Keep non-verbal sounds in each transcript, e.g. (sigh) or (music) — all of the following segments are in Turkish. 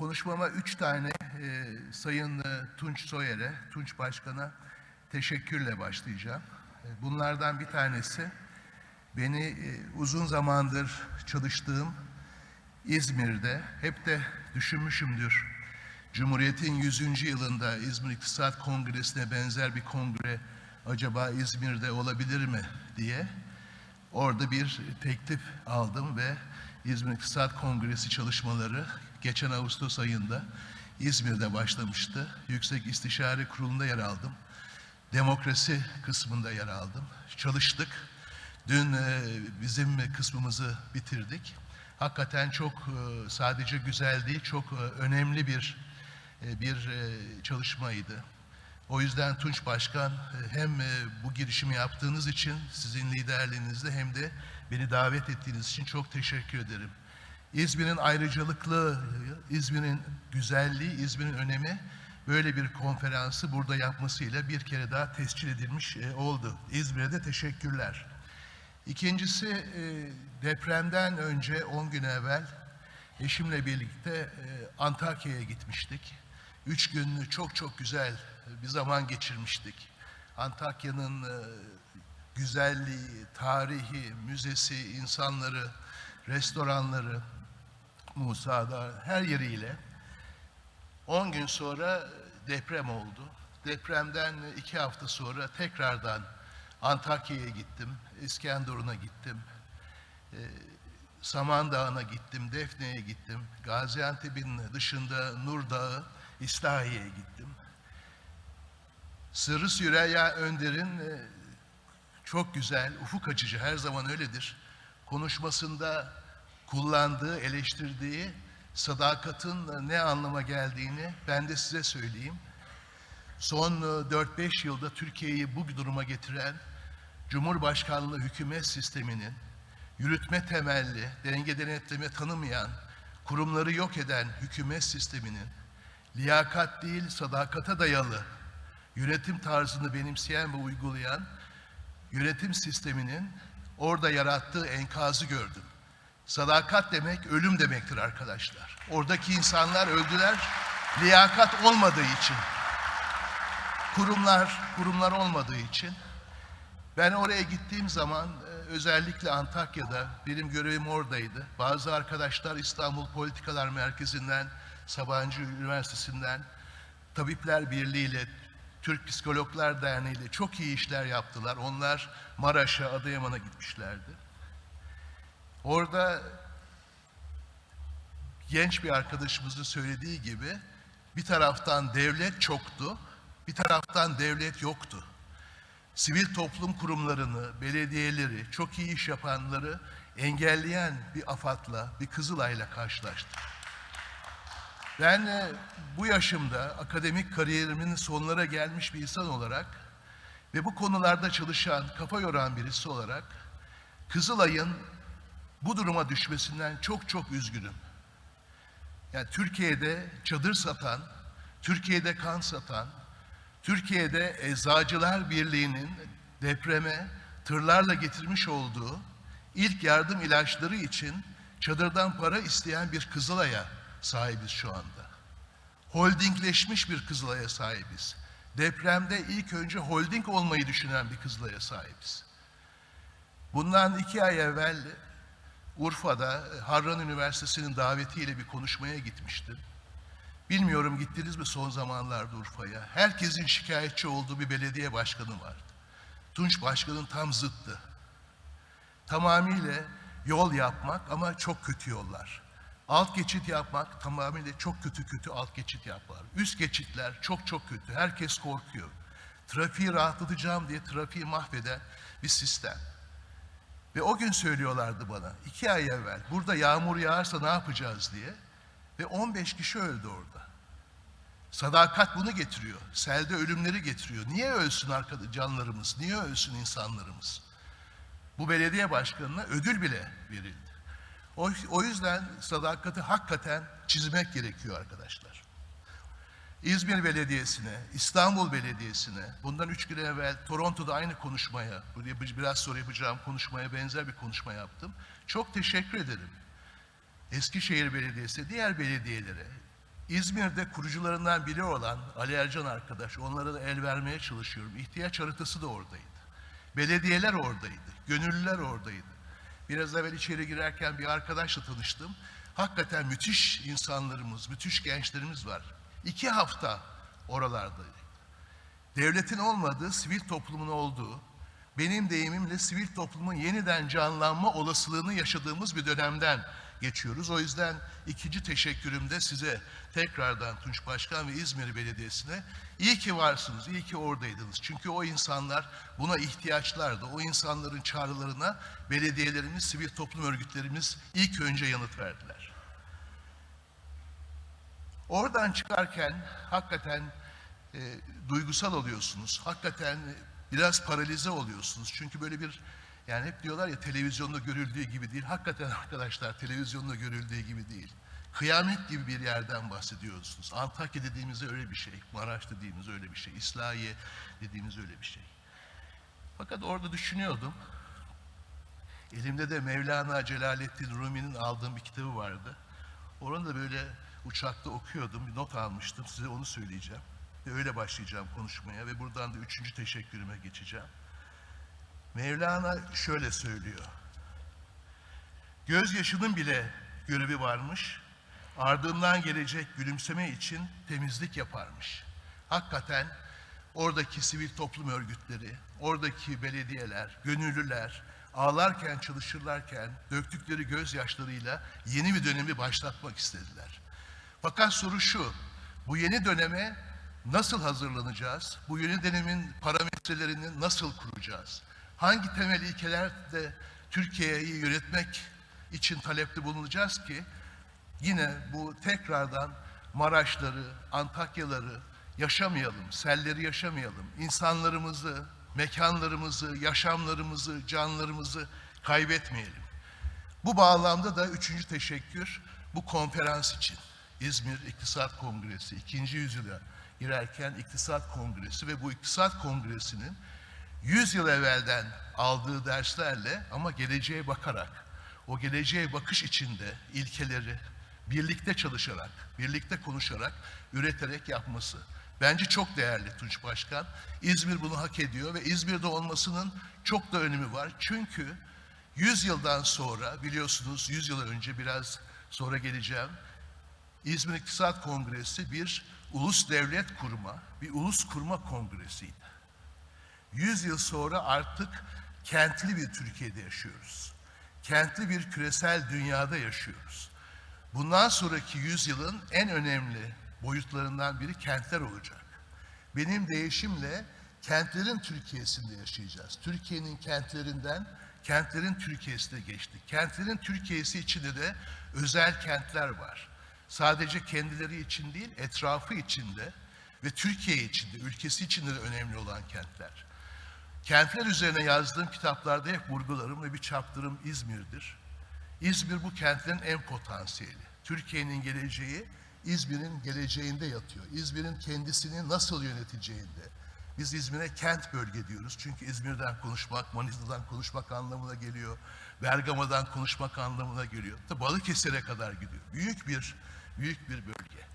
konuşmama üç tane e, Sayın e, Tunç Soyer'e, Tunç Başkan'a teşekkürle başlayacağım. E, bunlardan bir tanesi beni e, uzun zamandır çalıştığım İzmir'de hep de düşünmüşümdür. Cumhuriyet'in 100. yılında İzmir İktisat Kongresi'ne benzer bir kongre acaba İzmir'de olabilir mi diye orada bir teklif aldım ve İzmir İktisat Kongresi çalışmaları geçen Ağustos ayında İzmir'de başlamıştı. Yüksek İstişare Kurulu'nda yer aldım. Demokrasi kısmında yer aldım. Çalıştık. Dün e, bizim kısmımızı bitirdik. Hakikaten çok e, sadece güzel değil, çok e, önemli bir bir çalışmaydı. O yüzden Tunç Başkan hem bu girişimi yaptığınız için sizin liderliğinizde hem de beni davet ettiğiniz için çok teşekkür ederim. İzmir'in ayrıcalıklı, İzmir'in güzelliği, İzmir'in önemi böyle bir konferansı burada yapmasıyla bir kere daha tescil edilmiş e, oldu. İzmir'e de teşekkürler. İkincisi e, depremden önce 10 gün evvel eşimle birlikte e, Antakya'ya gitmiştik. Üç gün çok çok güzel bir zaman geçirmiştik. Antakya'nın güzelliği, tarihi, müzesi, insanları, restoranları, Musa'da her yeriyle 10 gün sonra deprem oldu. Depremden iki hafta sonra tekrardan Antakya'ya gittim, İskenderun'a gittim, e, Samandağ'ına gittim, Defne'ye gittim, Gaziantep'in dışında Nur Dağı, İslahiye'ye gittim. Sırrı Süreyya Önder'in e, çok güzel, ufuk açıcı her zaman öyledir. Konuşmasında kullandığı, eleştirdiği sadakatın ne anlama geldiğini ben de size söyleyeyim. Son 4-5 yılda Türkiye'yi bu duruma getiren Cumhurbaşkanlığı hükümet sisteminin yürütme temelli, denge denetleme tanımayan, kurumları yok eden hükümet sisteminin liyakat değil sadakata dayalı yönetim tarzını benimseyen ve uygulayan yönetim sisteminin orada yarattığı enkazı gördüm. Sadakat demek ölüm demektir arkadaşlar. Oradaki insanlar öldüler liyakat olmadığı için. Kurumlar, kurumlar olmadığı için. Ben oraya gittiğim zaman e, özellikle Antakya'da benim görevim oradaydı. Bazı arkadaşlar İstanbul Politikalar Merkezi'nden, Sabancı Üniversitesi'nden, Tabipler Birliği ile Türk Psikologlar Derneği ile çok iyi işler yaptılar. Onlar Maraş'a, Adıyaman'a gitmişlerdi. Orada genç bir arkadaşımızın söylediği gibi bir taraftan devlet çoktu, bir taraftan devlet yoktu. Sivil toplum kurumlarını, belediyeleri, çok iyi iş yapanları engelleyen bir AFAD'la, bir Kızılay'la karşılaştık. Ben e, bu yaşımda akademik kariyerimin sonlara gelmiş bir insan olarak ve bu konularda çalışan, kafa yoran birisi olarak Kızılay'ın bu duruma düşmesinden çok çok üzgünüm. Yani Türkiye'de çadır satan, Türkiye'de kan satan, Türkiye'de Eczacılar Birliği'nin depreme tırlarla getirmiş olduğu ilk yardım ilaçları için çadırdan para isteyen bir Kızılay'a sahibiz şu anda. Holdingleşmiş bir Kızılay'a sahibiz. Depremde ilk önce holding olmayı düşünen bir Kızılay'a sahibiz. Bundan iki ay evvel Urfa'da Harran Üniversitesi'nin davetiyle bir konuşmaya gitmiştim. Bilmiyorum gittiniz mi son zamanlarda Urfa'ya? Herkesin şikayetçi olduğu bir belediye başkanı vardı. Tunç Başkan'ın tam zıttı. Tamamıyla yol yapmak ama çok kötü yollar. Alt geçit yapmak tamamıyla çok kötü kötü alt geçit yapar. Üst geçitler çok çok kötü. Herkes korkuyor. Trafiği rahatlatacağım diye trafiği mahveden bir sistem. Ve o gün söylüyorlardı bana, iki ay evvel, burada yağmur yağarsa ne yapacağız diye. Ve 15 kişi öldü orada. Sadakat bunu getiriyor. Selde ölümleri getiriyor. Niye ölsün canlarımız? Niye ölsün insanlarımız? Bu belediye başkanına ödül bile verildi. O, o yüzden sadakati hakikaten çizmek gerekiyor arkadaşlar. İzmir Belediyesi'ne, İstanbul Belediyesi'ne, bundan üç gün evvel Toronto'da aynı konuşmaya, biraz sonra yapacağım konuşmaya benzer bir konuşma yaptım. Çok teşekkür ederim. Eskişehir Belediyesi, diğer belediyelere, İzmir'de kurucularından biri olan Ali Ercan arkadaş, onlara da el vermeye çalışıyorum. İhtiyaç haritası da oradaydı. Belediyeler oradaydı, gönüllüler oradaydı. Biraz evvel içeri girerken bir arkadaşla tanıştım. Hakikaten müthiş insanlarımız, müthiş gençlerimiz var. İki hafta oralardaydı. Devletin olmadığı, sivil toplumun olduğu, benim deyimimle sivil toplumun yeniden canlanma olasılığını yaşadığımız bir dönemden geçiyoruz. O yüzden ikinci teşekkürüm de size tekrardan Tunç Başkan ve İzmir Belediyesi'ne iyi ki varsınız, iyi ki oradaydınız. Çünkü o insanlar buna ihtiyaçlardı. O insanların çağrılarına belediyelerimiz, sivil toplum örgütlerimiz ilk önce yanıt verdiler. Oradan çıkarken hakikaten e, duygusal oluyorsunuz. Hakikaten biraz paralize oluyorsunuz. Çünkü böyle bir yani hep diyorlar ya televizyonda görüldüğü gibi değil. Hakikaten (laughs) arkadaşlar televizyonda görüldüğü gibi değil. Kıyamet gibi bir yerden bahsediyorsunuz. Antakya dediğimizde öyle bir şey. Maraş dediğimiz öyle bir şey. İslahiye dediğimiz öyle bir şey. Fakat orada düşünüyordum. Elimde de Mevlana Celaleddin Rumi'nin aldığım bir kitabı vardı. Onu da böyle uçakta okuyordum. Bir not almıştım. Size onu söyleyeceğim. Ve öyle başlayacağım konuşmaya ve buradan da üçüncü teşekkürüme geçeceğim. Mevlana şöyle söylüyor. Gözyaşının bile görevi varmış, ardından gelecek gülümseme için temizlik yaparmış. Hakikaten oradaki sivil toplum örgütleri, oradaki belediyeler, gönüllüler ağlarken, çalışırlarken döktükleri gözyaşlarıyla yeni bir dönemi başlatmak istediler. Fakat soru şu, bu yeni döneme nasıl hazırlanacağız? Bu yeni dönemin parametrelerini nasıl kuracağız? hangi temel ilkelerde Türkiye'yi yönetmek için talepte bulunacağız ki yine bu tekrardan Maraşları, Antakyaları yaşamayalım, selleri yaşamayalım, insanlarımızı, mekanlarımızı, yaşamlarımızı, canlarımızı kaybetmeyelim. Bu bağlamda da üçüncü teşekkür bu konferans için. İzmir İktisat Kongresi, ikinci yüzyıla girerken İktisat Kongresi ve bu İktisat Kongresi'nin 100 yıl evvelden aldığı derslerle ama geleceğe bakarak, o geleceğe bakış içinde ilkeleri birlikte çalışarak, birlikte konuşarak, üreterek yapması. Bence çok değerli Tunç Başkan. İzmir bunu hak ediyor ve İzmir'de olmasının çok da önemi var. Çünkü 100 yıldan sonra biliyorsunuz 100 yıl önce biraz sonra geleceğim. İzmir İktisat Kongresi bir ulus devlet kurma, bir ulus kurma kongresiydi. 100 yıl sonra artık kentli bir Türkiye'de yaşıyoruz. Kentli bir küresel dünyada yaşıyoruz. Bundan sonraki yüzyılın en önemli boyutlarından biri kentler olacak. Benim değişimle kentlerin Türkiye'sinde yaşayacağız. Türkiye'nin kentlerinden kentlerin Türkiye'sine geçtik. Kentlerin Türkiye'si içinde de özel kentler var. Sadece kendileri için değil, etrafı içinde ve Türkiye içinde, ülkesi içinde de önemli olan kentler. Kentler üzerine yazdığım kitaplarda hep vurgularım ve bir çaptırım İzmir'dir. İzmir bu kentlerin en potansiyeli. Türkiye'nin geleceği İzmir'in geleceğinde yatıyor. İzmir'in kendisini nasıl yöneteceğinde. Biz İzmir'e kent bölge diyoruz. Çünkü İzmir'den konuşmak, Manisa'dan konuşmak anlamına geliyor. Bergama'dan konuşmak anlamına geliyor. Balıkesir'e kadar gidiyor. Büyük bir büyük bir bölge.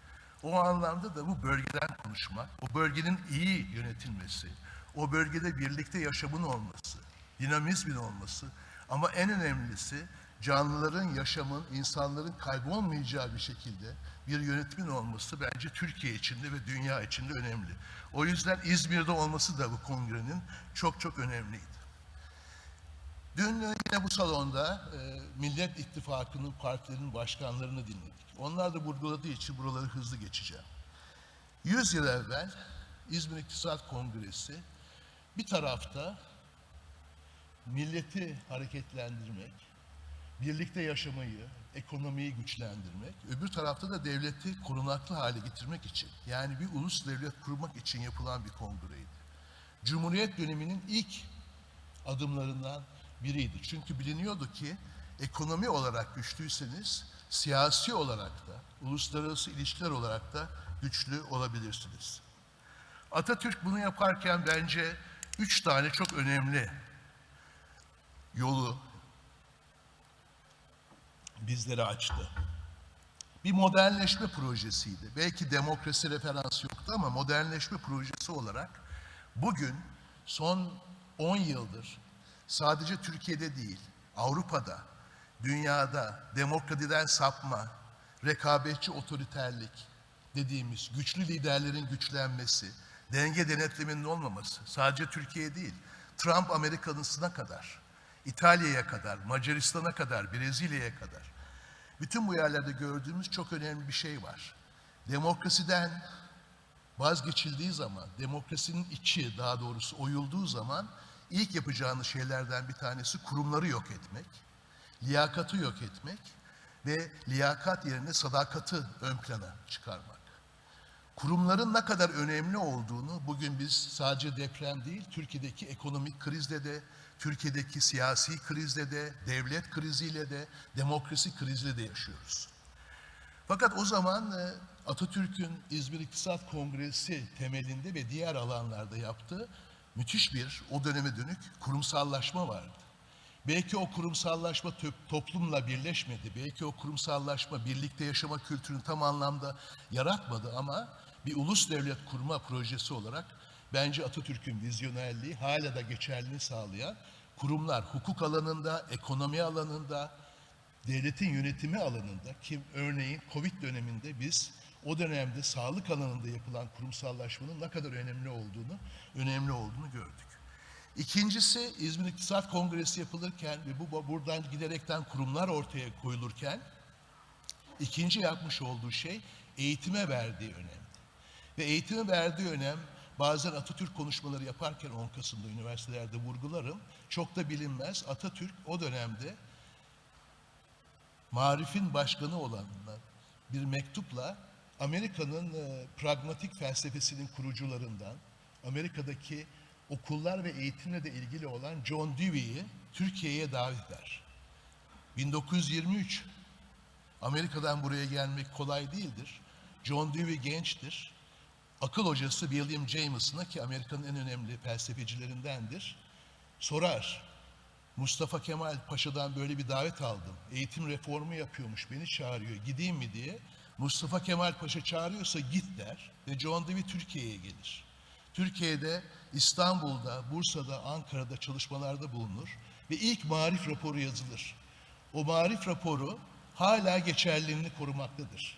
O anlamda da bu bölgeden konuşmak, o bölgenin iyi yönetilmesi, o bölgede birlikte yaşamın olması, dinamizmin olması ama en önemlisi canlıların yaşamın, insanların kaybolmayacağı bir şekilde bir yönetimin olması bence Türkiye içinde ve dünya içinde önemli. O yüzden İzmir'de olması da bu kongrenin çok çok önemliydi. Dün yine bu salonda e, Millet İttifakı'nın partilerinin başkanlarını dinledik. Onlar da vurguladığı için buraları hızlı geçeceğim. Yüz yıl evvel İzmir İktisat Kongresi bir tarafta milleti hareketlendirmek, birlikte yaşamayı, ekonomiyi güçlendirmek, öbür tarafta da devleti korunaklı hale getirmek için, yani bir ulus devlet kurmak için yapılan bir kongreydi. Cumhuriyet döneminin ilk adımlarından biriydi. Çünkü biliniyordu ki ekonomi olarak güçlüyseniz siyasi olarak da, uluslararası ilişkiler olarak da güçlü olabilirsiniz. Atatürk bunu yaparken bence üç tane çok önemli yolu bizlere açtı. bir modernleşme projesiydi. Belki demokrasi referansı yoktu ama modernleşme projesi olarak bugün son 10 yıldır sadece Türkiye'de değil, Avrupa'da, dünyada demokrasiden sapma, rekabetçi otoriterlik dediğimiz güçlü liderlerin güçlenmesi, denge denetleminin olmaması sadece Türkiye değil, Trump Amerikanısına kadar, İtalya'ya kadar, Macaristan'a kadar, Brezilya'ya kadar bütün bu yerlerde gördüğümüz çok önemli bir şey var. Demokrasiden vazgeçildiği zaman, demokrasinin içi daha doğrusu oyulduğu zaman ilk yapacağınız şeylerden bir tanesi kurumları yok etmek, liyakatı yok etmek ve liyakat yerine sadakati ön plana çıkarmak. Kurumların ne kadar önemli olduğunu bugün biz sadece deprem değil, Türkiye'deki ekonomik krizde de, Türkiye'deki siyasi krizde de, devlet kriziyle de, demokrasi kriziyle de yaşıyoruz. Fakat o zaman e, Atatürk'ün İzmir İktisat Kongresi temelinde ve diğer alanlarda yaptığı müthiş bir o döneme dönük kurumsallaşma vardı. Belki o kurumsallaşma toplumla birleşmedi. Belki o kurumsallaşma birlikte yaşama kültürünü tam anlamda yaratmadı ama bir ulus devlet kurma projesi olarak bence Atatürk'ün vizyonerliği hala da geçerliliğini sağlayan kurumlar hukuk alanında, ekonomi alanında, devletin yönetimi alanında ki örneğin Covid döneminde biz o dönemde sağlık alanında yapılan kurumsallaşmanın ne kadar önemli olduğunu, önemli olduğunu gördük. İkincisi İzmir İktisat Kongresi yapılırken ve bu buradan giderekten kurumlar ortaya koyulurken ikinci yapmış olduğu şey eğitime verdiği önem. Ve eğitime verdiği önem bazen Atatürk konuşmaları yaparken 10 Kasım'da üniversitelerde vurgularım. Çok da bilinmez. Atatürk o dönemde Marif'in başkanı olan bir mektupla Amerika'nın e, pragmatik felsefesinin kurucularından, Amerika'daki okullar ve eğitimle de ilgili olan John Dewey'i Türkiye'ye davet eder. 1923 Amerika'dan buraya gelmek kolay değildir. John Dewey gençtir. Akıl hocası William Jameson'a ki Amerika'nın en önemli felsefecilerindendir. Sorar, Mustafa Kemal Paşa'dan böyle bir davet aldım. Eğitim reformu yapıyormuş, beni çağırıyor, gideyim mi diye. Mustafa Kemal Paşa çağırıyorsa git der ve John Dewey Türkiye'ye gelir. Türkiye'de, İstanbul'da, Bursa'da, Ankara'da çalışmalarda bulunur ve ilk marif raporu yazılır. O marif raporu hala geçerliliğini korumaktadır.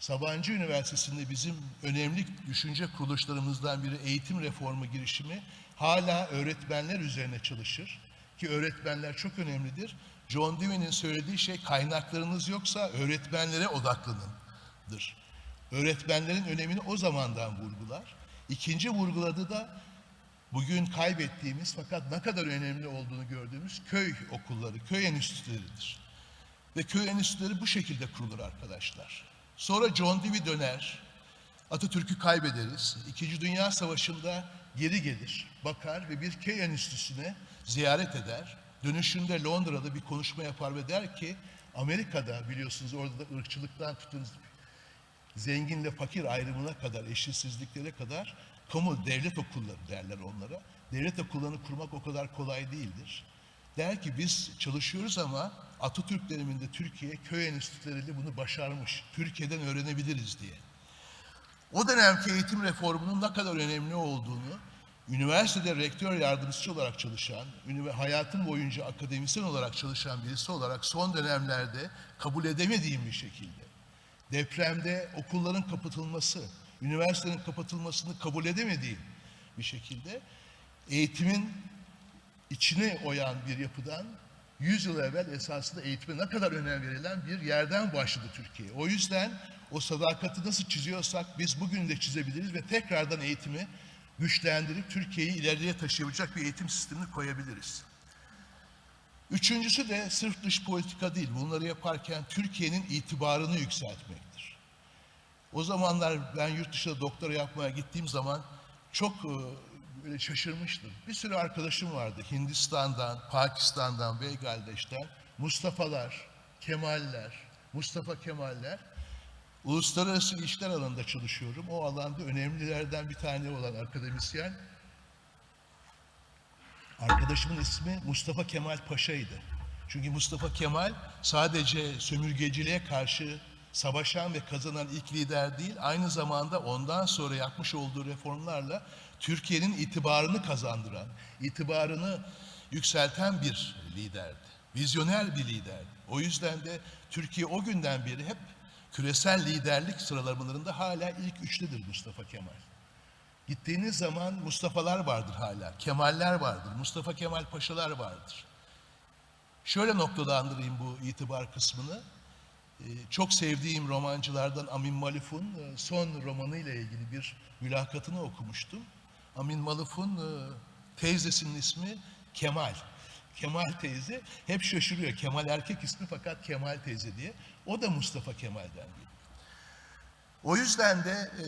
Sabancı Üniversitesi'nde bizim önemli düşünce kuruluşlarımızdan biri eğitim reformu girişimi hala öğretmenler üzerine çalışır. Ki öğretmenler çok önemlidir. John Dewey'nin söylediği şey kaynaklarınız yoksa öğretmenlere odaklanındır. Öğretmenlerin önemini o zamandan vurgular. İkinci vurguladığı da bugün kaybettiğimiz fakat ne kadar önemli olduğunu gördüğümüz köy okulları, köy enstitüleridir. Ve köy enstitüleri bu şekilde kurulur arkadaşlar. Sonra John Dewey döner, Atatürk'ü kaybederiz. İkinci Dünya Savaşı'nda geri gelir, bakar ve bir köy enstitüsüne ziyaret eder. Dönüşünde Londra'da bir konuşma yapar ve der ki Amerika'da biliyorsunuz orada da ırkçılıktan tutun zenginle fakir ayrımına kadar, eşitsizliklere kadar kamu devlet okulları derler onlara. Devlet okullarını kurmak o kadar kolay değildir. Der ki biz çalışıyoruz ama Atatürk döneminde Türkiye köy enstitüleriyle bunu başarmış. Türkiye'den öğrenebiliriz diye. O dönemki eğitim reformunun ne kadar önemli olduğunu üniversitede rektör yardımcısı olarak çalışan, hayatım boyunca akademisyen olarak çalışan birisi olarak son dönemlerde kabul edemediğim bir şekilde depremde okulların kapatılması, üniversitenin kapatılmasını kabul edemediğim bir şekilde eğitimin içine oyan bir yapıdan 100 yıl evvel esasında eğitime ne kadar önem verilen bir yerden başladı Türkiye. O yüzden o sadakati nasıl çiziyorsak biz bugün de çizebiliriz ve tekrardan eğitimi güçlendirip Türkiye'yi ileriye taşıyabilecek bir eğitim sistemini koyabiliriz. Üçüncüsü de sırf dış politika değil. Bunları yaparken Türkiye'nin itibarını yükseltmektir. O zamanlar ben yurt dışında doktora yapmaya gittiğim zaman çok e, böyle şaşırmıştım. Bir sürü arkadaşım vardı. Hindistan'dan, Pakistan'dan, Beygaldeş'ten. Mustafa'lar, Kemaller, Mustafa Kemaller. Uluslararası ilişkiler alanında çalışıyorum. O alanda önemlilerden bir tane olan akademisyen. Arkadaşımın ismi Mustafa Kemal Paşa'ydı. Çünkü Mustafa Kemal sadece sömürgeciliğe karşı savaşan ve kazanan ilk lider değil, aynı zamanda ondan sonra yapmış olduğu reformlarla Türkiye'nin itibarını kazandıran, itibarını yükselten bir liderdi. Vizyoner bir liderdi. O yüzden de Türkiye o günden beri hep küresel liderlik sıralamalarında hala ilk üçtedir Mustafa Kemal. Gittiğiniz zaman Mustafa'lar vardır hala, Kemaller vardır, Mustafa Kemal Paşalar vardır. Şöyle noktalandırayım bu itibar kısmını. Ee, Çok sevdiğim romancılardan Amin Maluf'un e, son romanıyla ilgili bir mülakatını okumuştum. Amin Maluf'un e, teyzesinin ismi Kemal. Kemal teyze hep şaşırıyor. Kemal erkek ismi fakat Kemal teyze diye. O da Mustafa Kemal'den geliyor. O yüzden de e,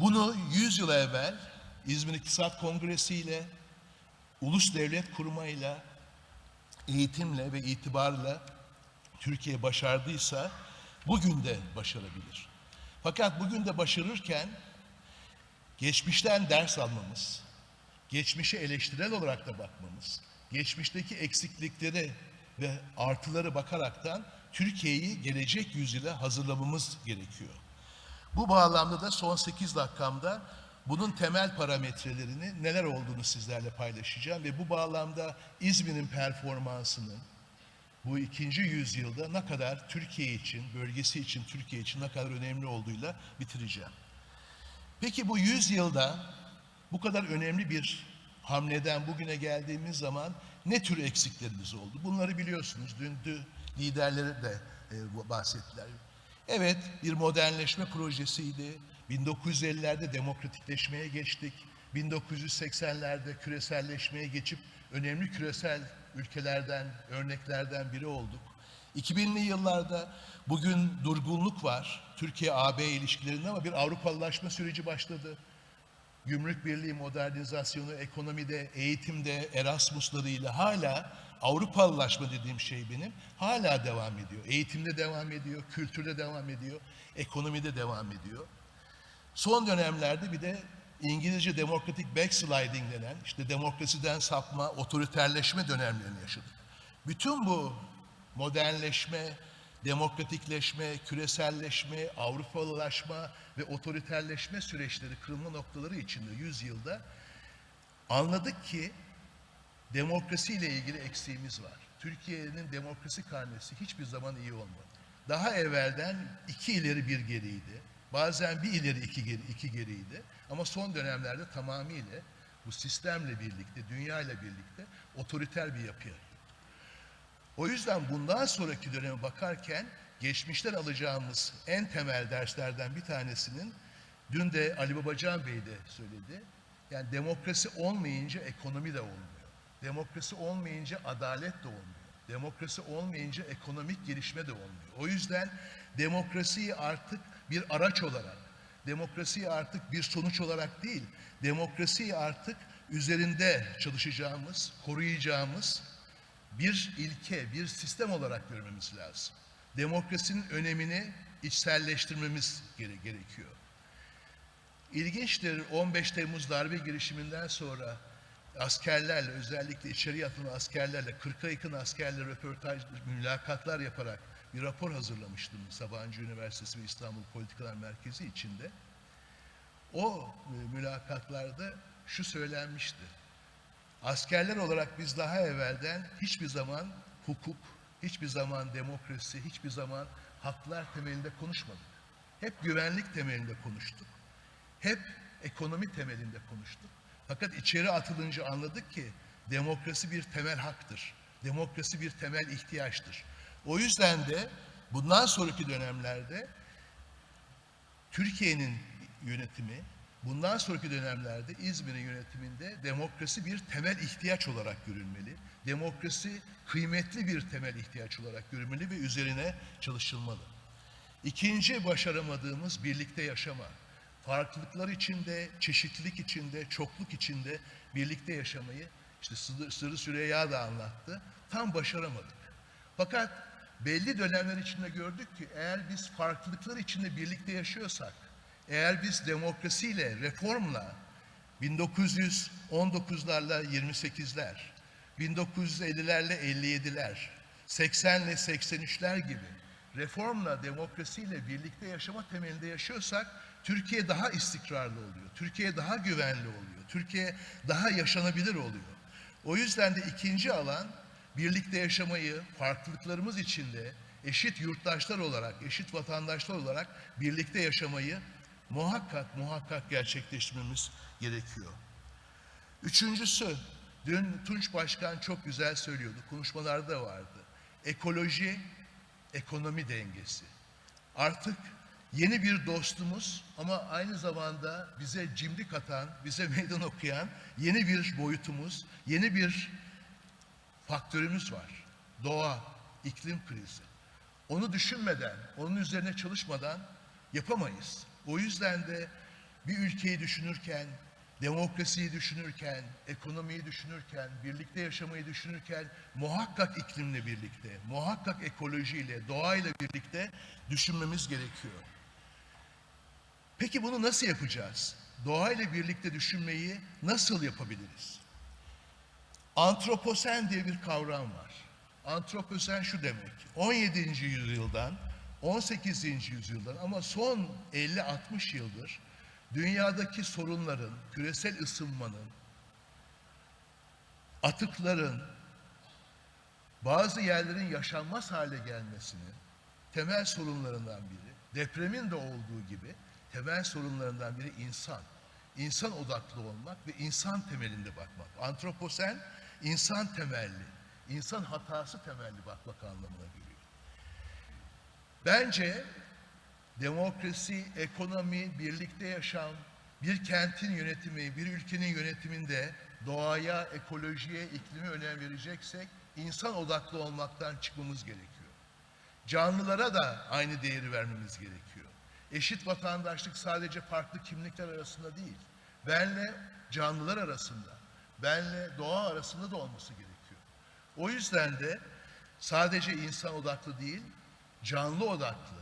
bunu 100 yıl evvel İzmir İktisat Kongresi ile ulus devlet kurmayla eğitimle ve itibarla Türkiye başardıysa bugün de başarabilir. Fakat bugün de başarırken geçmişten ders almamız, geçmişe eleştirel olarak da bakmamız, geçmişteki eksiklikleri ve artıları bakaraktan Türkiye'yi gelecek yüzyıla hazırlamamız gerekiyor. Bu bağlamda da son 8 dakikamda bunun temel parametrelerini neler olduğunu sizlerle paylaşacağım ve bu bağlamda İzmir'in performansının bu ikinci yüzyılda ne kadar Türkiye için, bölgesi için, Türkiye için ne kadar önemli olduğuyla bitireceğim. Peki bu yüzyılda bu kadar önemli bir hamleden bugüne geldiğimiz zaman ne tür eksiklerimiz oldu? Bunları biliyorsunuz. Dün, dün liderleri de e, bahsettiler. Evet bir modernleşme projesiydi. 1950'lerde demokratikleşmeye geçtik. 1980'lerde küreselleşmeye geçip önemli küresel ülkelerden, örneklerden biri olduk. 2000'li yıllarda bugün durgunluk var Türkiye-AB ilişkilerinde ama bir Avrupalılaşma süreci başladı. Gümrük Birliği modernizasyonu, ekonomide, eğitimde, Erasmus'larıyla hala Avrupalılaşma dediğim şey benim hala devam ediyor. Eğitimde devam ediyor, kültürde devam ediyor, ekonomide devam ediyor. Son dönemlerde bir de İngilizce demokratik backsliding denen işte demokrasiden sapma, otoriterleşme dönemlerini yaşadık. Bütün bu modernleşme, demokratikleşme, küreselleşme, Avrupalılaşma ve otoriterleşme süreçleri, kırılma noktaları içinde 100 yılda anladık ki demokrasiyle ilgili eksiğimiz var. Türkiye'nin demokrasi karnesi hiçbir zaman iyi olmadı. Daha evvelden iki ileri bir geriydi. Bazen bir ileri iki geri, iki geriydi. Ama son dönemlerde tamamıyla bu sistemle birlikte, dünya ile birlikte otoriter bir yapıya. O yüzden bundan sonraki döneme bakarken geçmişten alacağımız en temel derslerden bir tanesinin dün de Ali Babacan Bey de söyledi. Yani demokrasi olmayınca ekonomi de olmuyor. Demokrasi olmayınca adalet de olmuyor. Demokrasi olmayınca ekonomik gelişme de olmuyor. O yüzden demokrasiyi artık bir araç olarak, demokrasiyi artık bir sonuç olarak değil, demokrasiyi artık üzerinde çalışacağımız, koruyacağımız bir ilke, bir sistem olarak görmemiz lazım. Demokrasinin önemini içselleştirmemiz gere- gerekiyor. İlginçtir 15 Temmuz darbe girişiminden sonra askerlerle özellikle içeriye atılan askerlerle 40'a yakın askerle röportaj, mülakatlar yaparak bir rapor hazırlamıştım Sabancı Üniversitesi ve İstanbul Politikalar Merkezi içinde. O e, mülakatlarda şu söylenmişti. Askerler olarak biz daha evvelden hiçbir zaman hukuk, hiçbir zaman demokrasi, hiçbir zaman haklar temelinde konuşmadık. Hep güvenlik temelinde konuştuk. Hep ekonomi temelinde konuştuk. Fakat içeri atılınca anladık ki demokrasi bir temel haktır. Demokrasi bir temel ihtiyaçtır. O yüzden de bundan sonraki dönemlerde Türkiye'nin yönetimi, bundan sonraki dönemlerde İzmir'in yönetiminde demokrasi bir temel ihtiyaç olarak görülmeli. Demokrasi kıymetli bir temel ihtiyaç olarak görülmeli ve üzerine çalışılmalı. İkinci başaramadığımız birlikte yaşama. Farklılıklar içinde, çeşitlilik içinde, çokluk içinde birlikte yaşamayı işte Sırrı, Süreyya da anlattı. Tam başaramadık. Fakat belli dönemler içinde gördük ki eğer biz farklılıklar içinde birlikte yaşıyorsak, eğer biz demokrasiyle, reformla 1919'larla 28'ler, 1950'lerle 57'ler, 80'le 83'ler gibi reformla, demokrasiyle birlikte yaşama temelinde yaşıyorsak Türkiye daha istikrarlı oluyor. Türkiye daha güvenli oluyor. Türkiye daha yaşanabilir oluyor. O yüzden de ikinci alan birlikte yaşamayı farklılıklarımız içinde eşit yurttaşlar olarak, eşit vatandaşlar olarak birlikte yaşamayı muhakkak muhakkak gerçekleştirmemiz gerekiyor. Üçüncüsü, dün Tunç Başkan çok güzel söylüyordu, konuşmalarda vardı. Ekoloji, ekonomi dengesi. Artık yeni bir dostumuz ama aynı zamanda bize cimri katan, bize (laughs) meydan okuyan yeni bir boyutumuz, yeni bir faktörümüz var. Doğa, iklim krizi. Onu düşünmeden, onun üzerine çalışmadan yapamayız. O yüzden de bir ülkeyi düşünürken, demokrasiyi düşünürken, ekonomiyi düşünürken, birlikte yaşamayı düşünürken muhakkak iklimle birlikte, muhakkak ekolojiyle, doğayla birlikte düşünmemiz gerekiyor. Peki bunu nasıl yapacağız? Doğayla birlikte düşünmeyi nasıl yapabiliriz? Antroposen diye bir kavram var. Antroposen şu demek. 17. yüzyıldan 18. yüzyıldan ama son 50-60 yıldır dünyadaki sorunların, küresel ısınmanın, atıkların, bazı yerlerin yaşanmaz hale gelmesinin temel sorunlarından biri, depremin de olduğu gibi temel sorunlarından biri insan. İnsan odaklı olmak ve insan temelinde bakmak. Antroposen, insan temelli, insan hatası temelli bakmak anlamına geliyor. Bence demokrasi, ekonomi, birlikte yaşam, bir kentin yönetimi, bir ülkenin yönetiminde doğaya, ekolojiye, iklime önem vereceksek insan odaklı olmaktan çıkmamız gerekiyor. Canlılara da aynı değeri vermemiz gerekiyor. Eşit vatandaşlık sadece farklı kimlikler arasında değil, benle canlılar arasında, benle doğa arasında da olması gerekiyor. O yüzden de sadece insan odaklı değil, canlı odaklı,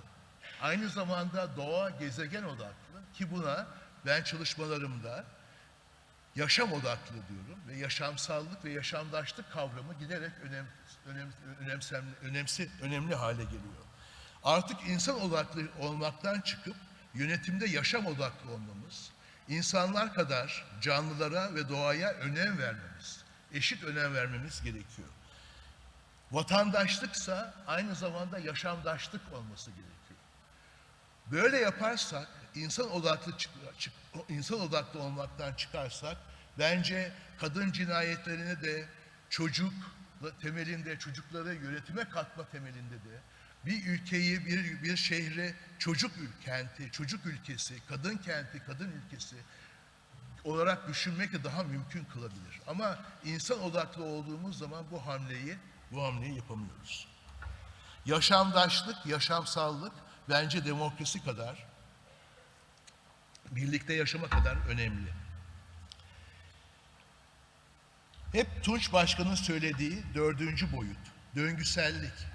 aynı zamanda doğa, gezegen odaklı ki buna ben çalışmalarımda yaşam odaklı diyorum ve yaşamsallık ve yaşamdaşlık kavramı giderek önem, önem, önemsem, önemsi, önemli hale geliyor. Artık insan odaklı olmaktan çıkıp yönetimde yaşam odaklı olmamız, insanlar kadar canlılara ve doğaya önem vermemiz, eşit önem vermemiz gerekiyor. Vatandaşlıksa aynı zamanda yaşamdaşlık olması gerekiyor. Böyle yaparsak, insan odaklı insan odaklı olmaktan çıkarsak, bence kadın cinayetlerini de çocuk temelinde, çocukları yönetime katma temelinde de bir ülkeyi, bir, bir şehri çocuk kenti, çocuk ülkesi, kadın kenti, kadın ülkesi olarak düşünmek daha mümkün kılabilir. Ama insan odaklı olduğumuz zaman bu hamleyi bu hamleyi yapamıyoruz. Yaşamdaşlık, yaşamsallık bence demokrasi kadar, birlikte yaşama kadar önemli. Hep Tunç Başkan'ın söylediği dördüncü boyut, döngüsellik.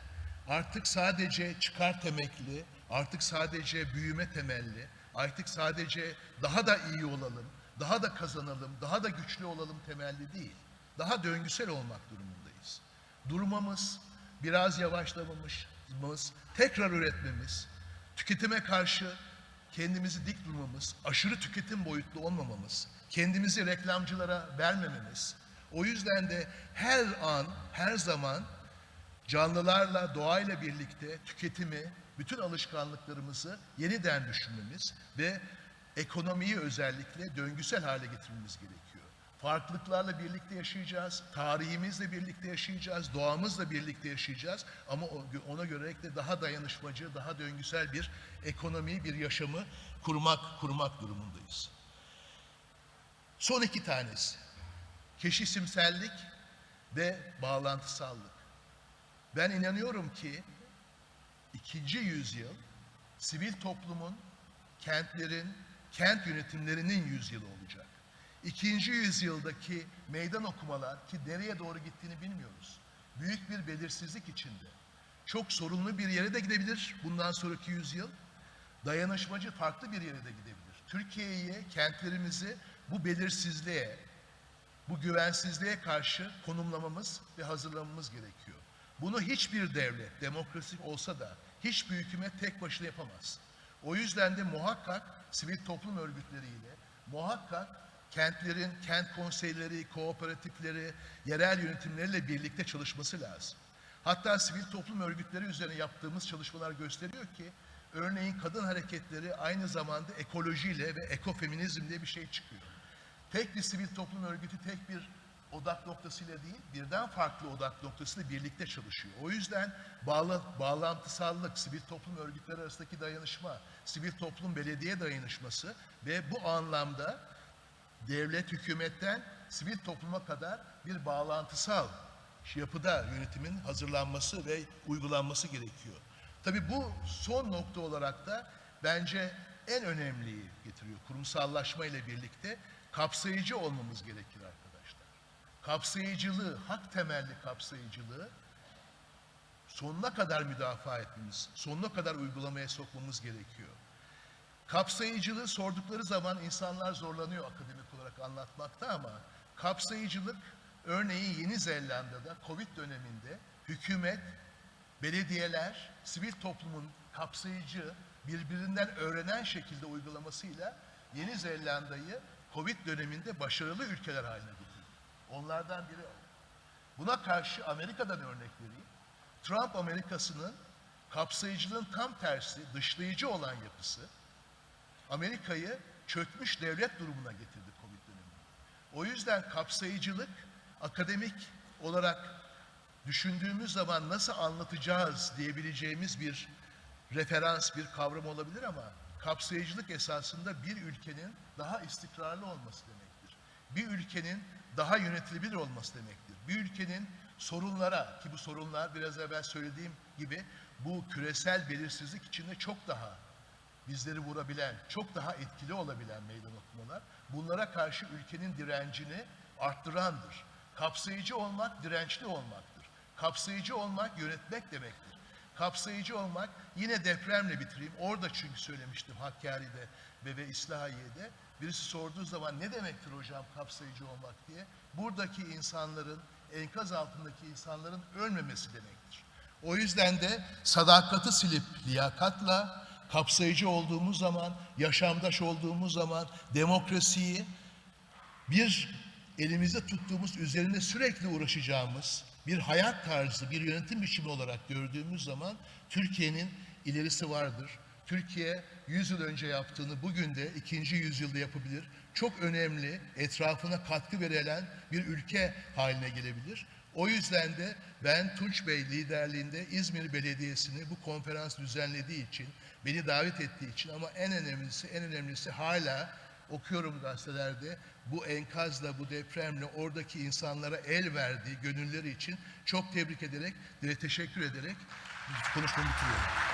Artık sadece çıkar temekli, artık sadece büyüme temelli, artık sadece daha da iyi olalım, daha da kazanalım, daha da güçlü olalım temelli değil. Daha döngüsel olmak durumundayız. Durmamız, biraz yavaşlamamız, tekrar üretmemiz, tüketime karşı kendimizi dik durmamız, aşırı tüketim boyutlu olmamamız, kendimizi reklamcılara vermememiz. O yüzden de her an, her zaman canlılarla, doğayla birlikte tüketimi, bütün alışkanlıklarımızı yeniden düşünmemiz ve ekonomiyi özellikle döngüsel hale getirmemiz gerekiyor. Farklılıklarla birlikte yaşayacağız, tarihimizle birlikte yaşayacağız, doğamızla birlikte yaşayacağız ama ona göre de daha dayanışmacı, daha döngüsel bir ekonomi, bir yaşamı kurmak kurmak durumundayız. Son iki tanesi. Keşisimsellik ve bağlantısallık. Ben inanıyorum ki ikinci yüzyıl sivil toplumun, kentlerin, kent yönetimlerinin yüzyılı olacak. İkinci yüzyıldaki meydan okumalar ki nereye doğru gittiğini bilmiyoruz. Büyük bir belirsizlik içinde. Çok sorunlu bir yere de gidebilir bundan sonraki yüzyıl. Dayanışmacı farklı bir yere de gidebilir. Türkiye'yi, kentlerimizi bu belirsizliğe, bu güvensizliğe karşı konumlamamız ve hazırlamamız gerekiyor. Bunu hiçbir devlet, demokrasi olsa da, hiçbir hükümet tek başına yapamaz. O yüzden de muhakkak sivil toplum örgütleriyle, muhakkak kentlerin, kent konseyleri, kooperatifleri, yerel yönetimleriyle birlikte çalışması lazım. Hatta sivil toplum örgütleri üzerine yaptığımız çalışmalar gösteriyor ki, örneğin kadın hareketleri aynı zamanda ekolojiyle ve ekofeminizm diye bir şey çıkıyor. Tek bir sivil toplum örgütü tek bir odak noktasıyla değil, birden farklı odak noktasıyla birlikte çalışıyor. O yüzden bağla, bağlantısallık, sivil toplum örgütleri arasındaki dayanışma, sivil toplum belediye dayanışması ve bu anlamda devlet, hükümetten sivil topluma kadar bir bağlantısal yapıda yönetimin hazırlanması ve uygulanması gerekiyor. Tabii bu son nokta olarak da bence en önemliyi getiriyor. Kurumsallaşma ile birlikte kapsayıcı olmamız gerekir arkadaşlar. Kapsayıcılığı, hak temelli kapsayıcılığı sonuna kadar müdafaa etmemiz, sonuna kadar uygulamaya sokmamız gerekiyor. Kapsayıcılığı sordukları zaman insanlar zorlanıyor akademik olarak anlatmakta ama kapsayıcılık örneğin Yeni Zelanda'da Covid döneminde hükümet, belediyeler, sivil toplumun kapsayıcı, birbirinden öğrenen şekilde uygulamasıyla Yeni Zelanda'yı Covid döneminde başarılı ülkeler haline. Onlardan biri. Buna karşı Amerika'dan örnek vereyim. Trump Amerikası'nın kapsayıcılığın tam tersi, dışlayıcı olan yapısı, Amerika'yı çökmüş devlet durumuna getirdi Covid döneminde. O yüzden kapsayıcılık akademik olarak düşündüğümüz zaman nasıl anlatacağız diyebileceğimiz bir referans, bir kavram olabilir ama kapsayıcılık esasında bir ülkenin daha istikrarlı olması demektir. Bir ülkenin daha yönetilebilir olması demektir. Bir ülkenin sorunlara ki bu sorunlar biraz evvel söylediğim gibi bu küresel belirsizlik içinde çok daha bizleri vurabilen, çok daha etkili olabilen meydan okumalar bunlara karşı ülkenin direncini arttırandır. Kapsayıcı olmak dirençli olmaktır. Kapsayıcı olmak yönetmek demektir. Kapsayıcı olmak yine depremle bitireyim. Orada çünkü söylemiştim Hakkari'de ve ve İslahiye'de. Birisi sorduğu zaman ne demektir hocam kapsayıcı olmak diye. Buradaki insanların, enkaz altındaki insanların ölmemesi demektir. O yüzden de sadakati silip liyakatla kapsayıcı olduğumuz zaman, yaşamdaş olduğumuz zaman demokrasiyi bir elimizde tuttuğumuz, üzerinde sürekli uğraşacağımız bir hayat tarzı, bir yönetim biçimi olarak gördüğümüz zaman Türkiye'nin ilerisi vardır. Türkiye 100 yıl önce yaptığını bugün de ikinci yüzyılda yapabilir. Çok önemli, etrafına katkı verilen bir ülke haline gelebilir. O yüzden de ben Tunç Bey liderliğinde İzmir Belediyesi'ni bu konferans düzenlediği için, beni davet ettiği için ama en önemlisi, en önemlisi hala okuyorum gazetelerde bu enkazla, bu depremle oradaki insanlara el verdiği gönülleri için çok tebrik ederek, ve teşekkür ederek konuşmamı bitiriyorum.